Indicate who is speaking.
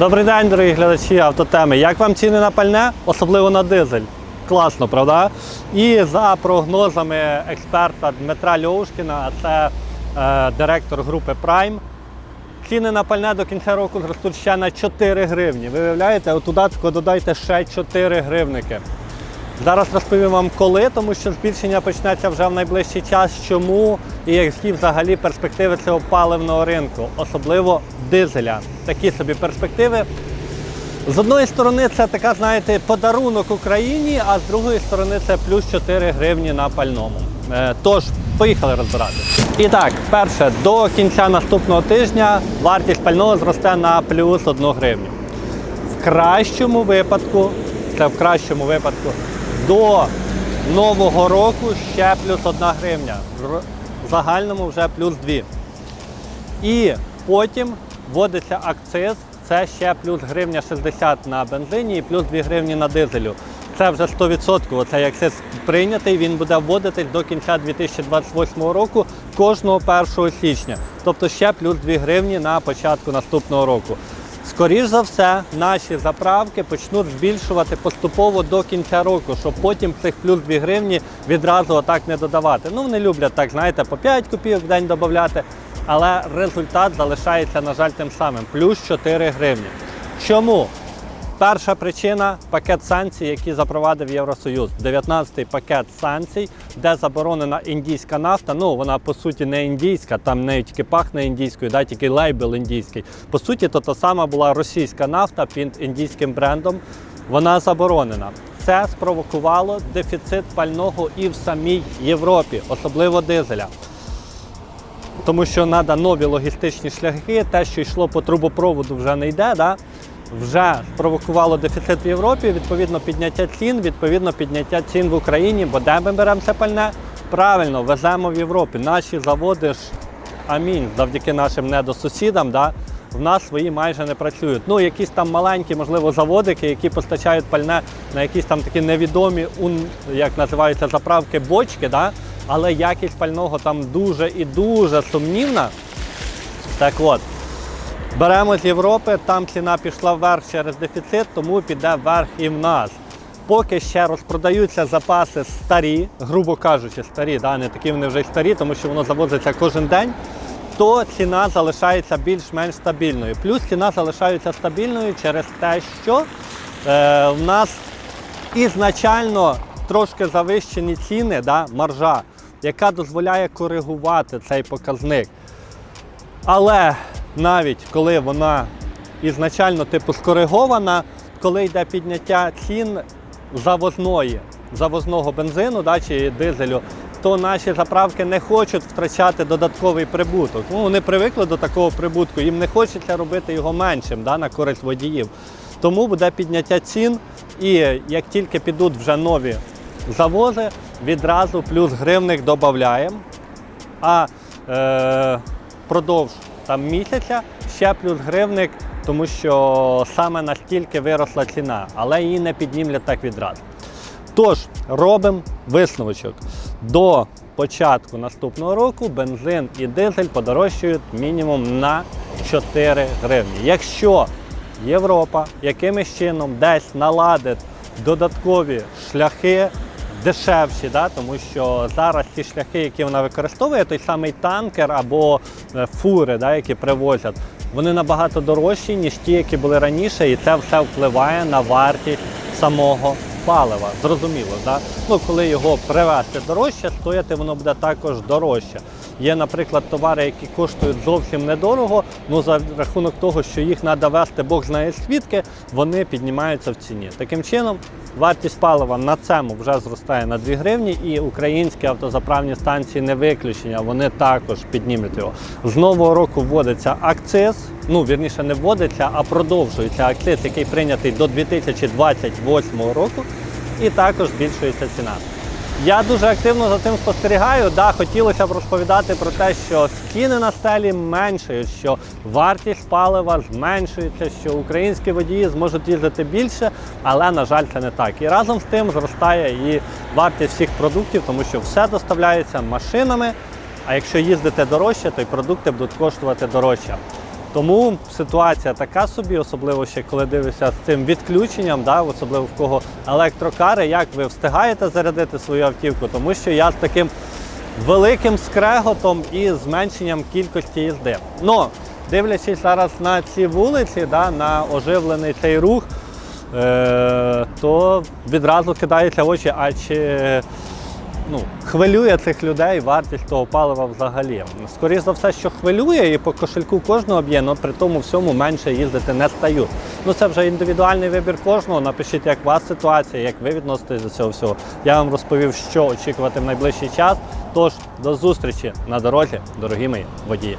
Speaker 1: Добрий день, дорогі глядачі автотеми. Як вам ціни на пальне, особливо на дизель? Класно, правда? І за прогнозами експерта Дмитра Льовушкіна, а це е, директор групи Prime, ціни на пальне до кінця року зростуть ще на 4 гривні. Ви виявляєте, от додатку додайте ще 4 гривники. Зараз розповім вам коли, тому що збільшення почнеться вже в найближчий час. Чому і які взагалі перспективи цього паливного ринку, особливо дизеля. Такі собі перспективи. З одної сторони, це така, знаєте, подарунок Україні, а з другої сторони, це плюс 4 гривні на пальному. Е, Тож, поїхали розбирати. І так, перше, до кінця наступного тижня вартість пального зросте на плюс 1 гривню. В кращому випадку, це в кращому випадку, до нового року ще плюс 1 гривня. В загальному вже плюс 2. І потім вводиться акциз, це ще плюс гривня 60 на бензині і плюс 2 гривні на дизелю. Це вже 100%. Цей акциз прийнятий, він буде вводитись до кінця 2028 року кожного 1 січня. Тобто ще плюс 2 гривні на початку наступного року. Скоріш за все, наші заправки почнуть збільшувати поступово до кінця року, щоб потім цих плюс 2 гривні відразу отак не додавати. Ну, вони люблять так, знаєте, по 5 копійок в день додати, але результат залишається, на жаль, тим самим плюс 4 гривні. Чому? Перша причина пакет санкцій, який запровадив Євросоюз. 19-й пакет санкцій, де заборонена індійська нафта. Ну вона по суті не індійська, там не тільки пахне індійською, да, тільки лейбл індійський. По суті, то та сама була російська нафта під індійським брендом. Вона заборонена. Це спровокувало дефіцит пального і в самій Європі, особливо дизеля тому що треба нові логістичні шляхи, те, що йшло по трубопроводу, вже не йде. Да? Вже спровокувало дефіцит в Європі, відповідно підняття цін, відповідно підняття цін в Україні, бо де ми беремо це пальне? Правильно, веземо в Європі. Наші заводи ж, амінь, завдяки нашим недосусідам, да, в нас свої майже не працюють. Ну, якісь там маленькі, можливо, заводики, які постачають пальне на якісь там такі невідомі, як називаються заправки, бочки, да? але якість пального там дуже і дуже сумнівна. Так от, беремо з Європи, там ціна пішла вверх через дефіцит, тому піде вверх і в нас. Поки ще розпродаються запаси старі, грубо кажучи, старі, да, не такі вони вже й старі, тому що воно завозиться кожен день, то ціна залишається більш-менш стабільною. Плюс ціна залишається стабільною через те, що е, в нас ізначально трошки завищені ціни, да, маржа, яка дозволяє коригувати цей показник. Але навіть коли вона ізначально типу скоригована, коли йде підняття цін завозної, завозного бензину да, чи дизелю, то наші заправки не хочуть втрачати додатковий прибуток. Ну, вони привикли до такого прибутку, їм не хочеться робити його меншим да, на користь водіїв. Тому буде підняття цін, і як тільки підуть вже нові завози, відразу плюс гривник додаємо. А е, продовж там, місяця ще плюс гривник, тому що саме настільки виросла ціна, але її не піднімлять так відразу. Тож, робимо висновочок. До початку наступного року бензин і дизель подорожчають мінімум на 4 гривні. Якщо Європа якимось чином десь наладить додаткові шляхи дешевші, да? тому що зараз ті шляхи, які вона використовує, той самий танкер або е, фури, да, які привозять, вони набагато дорожчі, ніж ті, які були раніше, і це все впливає на вартість самого палива. Зрозуміло, да? ну, коли його привезти дорожче, стояти воно буде також дорожче. Є, наприклад, товари, які коштують зовсім недорого, ну за рахунок того, що їх треба вести Бог знає звідки, вони піднімаються в ціні. Таким чином, вартість палива на цьому вже зростає на 2 гривні, і українські автозаправні станції не виключення, вони також піднімуть його. З нового року вводиться акциз, ну вірніше не вводиться, а продовжується акциз, який прийнятий до 2028 року, і також збільшується ціна. Я дуже активно за цим спостерігаю. Да, хотілося б розповідати про те, що ціни на стелі меншають, що вартість палива зменшується, що українські водії зможуть їздити більше, але на жаль, це не так. І разом з тим зростає і вартість всіх продуктів, тому що все доставляється машинами. А якщо їздите дорожче, то й продукти будуть коштувати дорожче. Тому ситуація така собі, особливо ще коли дивишся з цим відключенням, да, особливо в кого електрокари, як ви встигаєте зарядити свою автівку, тому що я з таким великим скреготом і зменшенням кількості їзди. Ну, дивлячись зараз на ці вулиці, да, на оживлений цей рух, е- то відразу кидається в очі, а чи ну, хвилює цих людей вартість того палива взагалі. Скоріше за все, що хвилює, і по кошельку кожного б'є, але при тому всьому менше їздити не стають. Ну це вже індивідуальний вибір кожного. Напишіть, як у вас ситуація, як ви відноситесь до цього всього. Я вам розповів, що очікувати в найближчий час. Тож до зустрічі на дорозі, дорогі мої водії.